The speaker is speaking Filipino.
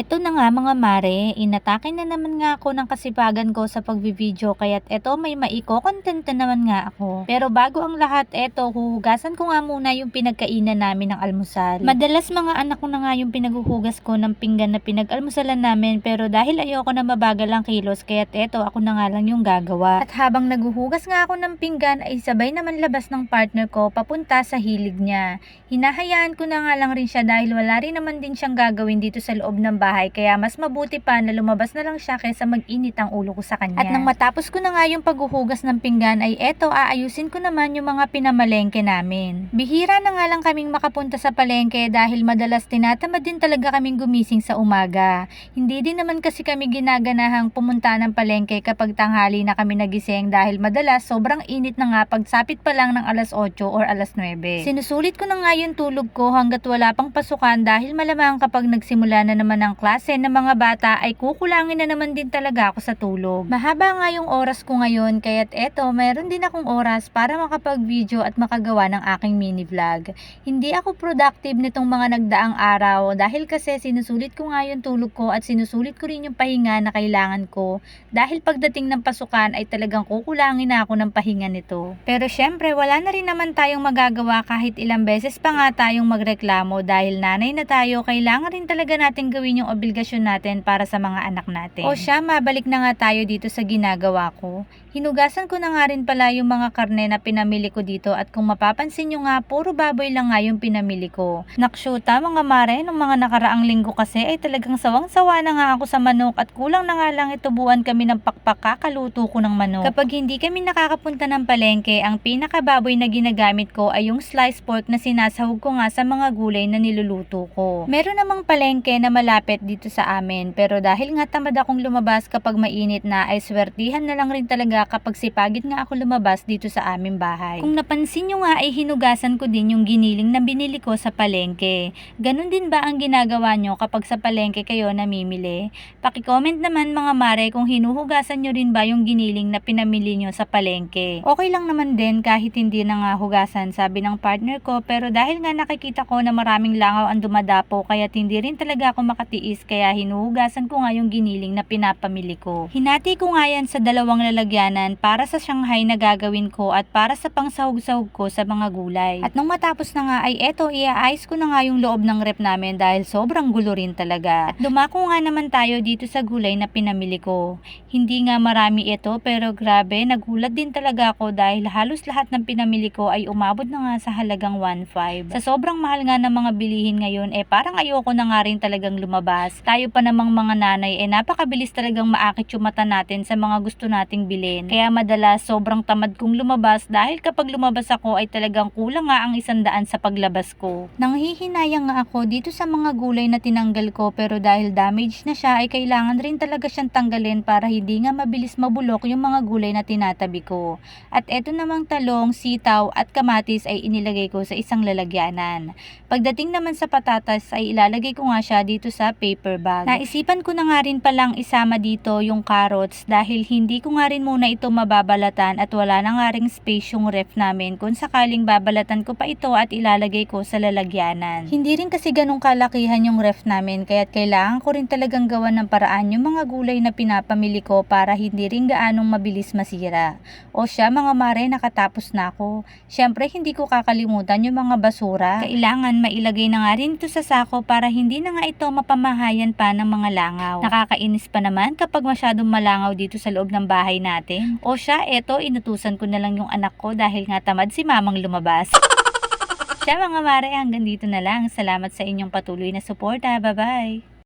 Eto na nga mga mare, inatake na naman nga ako ng kasipagan ko sa pagvi-video kaya't eto may maiko-content na naman nga ako. Pero bago ang lahat, eto huhugasan ko nga muna yung pinagkainan namin ng almusal. Madalas mga anak ko na nga yung pinaghuhugas ko ng pinggan na pinag-almusalan namin pero dahil ayoko na mabagal ang kilos kaya't eto ako na nga lang yung gagawa. At habang naghuhugas nga ako ng pinggan ay sabay naman labas ng partner ko papunta sa hilig niya. Hinahayaan ko na nga lang rin siya dahil wala rin naman din siyang gagawin dito sa loob ng bahay kaya mas mabuti pa na lumabas na lang siya kaysa mag-init ang ulo ko sa kanya. At nang matapos ko na nga yung paghuhugas ng pinggan ay eto aayusin ko naman yung mga pinamalengke namin. Bihira na nga lang kaming makapunta sa palengke dahil madalas tinatamad din talaga kaming gumising sa umaga. Hindi din naman kasi kami ginaganahang pumunta ng palengke kapag tanghali na kami nagising dahil madalas sobrang init na nga pagsapit pa lang ng alas 8 or alas 9. Sinusulit ko na nga yung tulog ko hanggat wala pang pasukan dahil malamang kapag nagsimula na naman ang klase ng mga bata ay kukulangin na naman din talaga ako sa tulog. Mahaba nga yung oras ko ngayon kaya't eto meron din akong oras para makapag-video at makagawa ng aking mini vlog. Hindi ako productive nitong mga nagdaang araw dahil kasi sinusulit ko nga yung tulog ko at sinusulit ko rin yung pahinga na kailangan ko dahil pagdating ng pasukan ay talagang kukulangin na ako ng pahinga nito. Pero syempre wala na rin naman tayong magagawa kahit ilang beses pa nga tayong magreklamo dahil nanay na tayo kailangan rin talaga natin gawin yung obligasyon natin para sa mga anak natin. O siya, mabalik na nga tayo dito sa ginagawa ko. Hinugasan ko na nga rin pala yung mga karne na pinamili ko dito at kung mapapansin nyo nga, puro baboy lang nga yung pinamili ko. Nakshuta mga mare, nung mga nakaraang linggo kasi ay talagang sawang-sawa na nga ako sa manok at kulang na nga lang itubuan kami ng pakpak kakaluto ko ng manok. Kapag hindi kami nakakapunta ng palengke, ang pinakababoy na ginagamit ko ay yung sliced pork na sinasahog ko nga sa mga gulay na niluluto ko. Meron namang palengke na malapit dito sa amin pero dahil nga tamad akong lumabas kapag mainit na ay swertihan na lang rin talaga kapag sipagit nga ako lumabas dito sa aming bahay. Kung napansin nyo nga ay hinugasan ko din yung giniling na binili ko sa palengke. Ganon din ba ang ginagawa nyo kapag sa palengke kayo namimili? Paki-comment naman mga mare kung hinuhugasan nyo rin ba yung giniling na pinamili nyo sa palengke. Okay lang naman din kahit hindi na nga hugasan sabi ng partner ko pero dahil nga nakikita ko na maraming langaw ang dumadapo kaya hindi rin talaga ako makatiis kaya hinuhugasan ko nga yung giniling na pinapamili ko. Hinati ko nga yan sa dalawang lalagyanan para sa Shanghai na gagawin ko at para sa pangsahog-sahog ko sa mga gulay. At nung matapos na nga ay eto iaayos ko na nga yung loob ng rep namin dahil sobrang gulo rin talaga. At dumako nga naman tayo dito sa gulay na pinamili ko. Hindi nga marami ito pero grabe nagulat din talaga ako dahil halos lahat ng pinamili ko ay umabot na nga sa halagang 1.5. Sa sobrang mahal nga ng mga bilihin ngayon eh parang ayoko na nga rin talagang lumabas. Tayo pa namang mga nanay eh napakabilis talagang maakit yung mata natin sa mga gusto nating bilhin. Kaya madalas sobrang tamad kong lumabas dahil kapag lumabas ako ay talagang kulang nga ang isang daan sa paglabas ko. Nanghihinayang nga ako dito sa mga gulay na tinanggal ko pero dahil damage na siya ay kailangan rin talaga siyang tanggalin para hindi nga mabilis mabulok yung mga gulay na tinatabi ko. At eto namang talong, sitaw at kamatis ay inilagay ko sa isang lalagyanan. Pagdating naman sa patatas ay ilalagay ko nga siya dito sa paper bag. Naisipan ko na nga rin palang isama dito yung carrots dahil hindi ko nga rin muna ito mababalatan at wala na nga ring space yung ref namin kung sakaling babalatan ko pa ito at ilalagay ko sa lalagyanan. Hindi rin kasi ganong kalakihan yung ref namin kaya't kailangan ko rin talagang gawan ng paraan yung mga gulay na pinapamili ko para hindi rin gaanong mabilis masira. O siya mga mare nakatapos na ako. Siyempre hindi ko kakalimutan yung mga basura. Kailangan mailagay na nga rin ito sa sako para hindi na nga ito mapamahayan pa ng mga langaw. Nakakainis pa naman kapag masyadong malangaw dito sa loob ng bahay natin. O siya, eto inutusan ko na lang yung anak ko dahil nga tamad si mamang lumabas. Siya mga mare, hanggang dito na lang. Salamat sa inyong patuloy na suporta. Bye-bye!